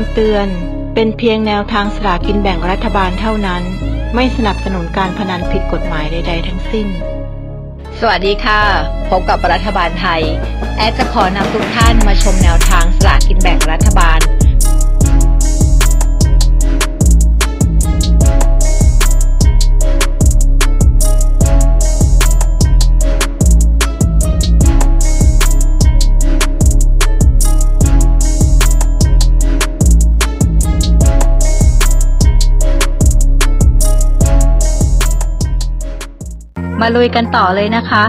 ำเตือน เป็นเพียงแนวทางสลากินแบ่งรัฐบาลเท่านั้น ไม่สนับสนุนการพนันผิดกฎหมายใด ๆ ทั้งสิ้น สวัสดีค่ะ พบกับรัฐบาลไทย แอดจะขอนำทุกท่านมาชมแนวทางสลากินแบ่งรัฐบาล มาลุยกันต่อเลยนะคะ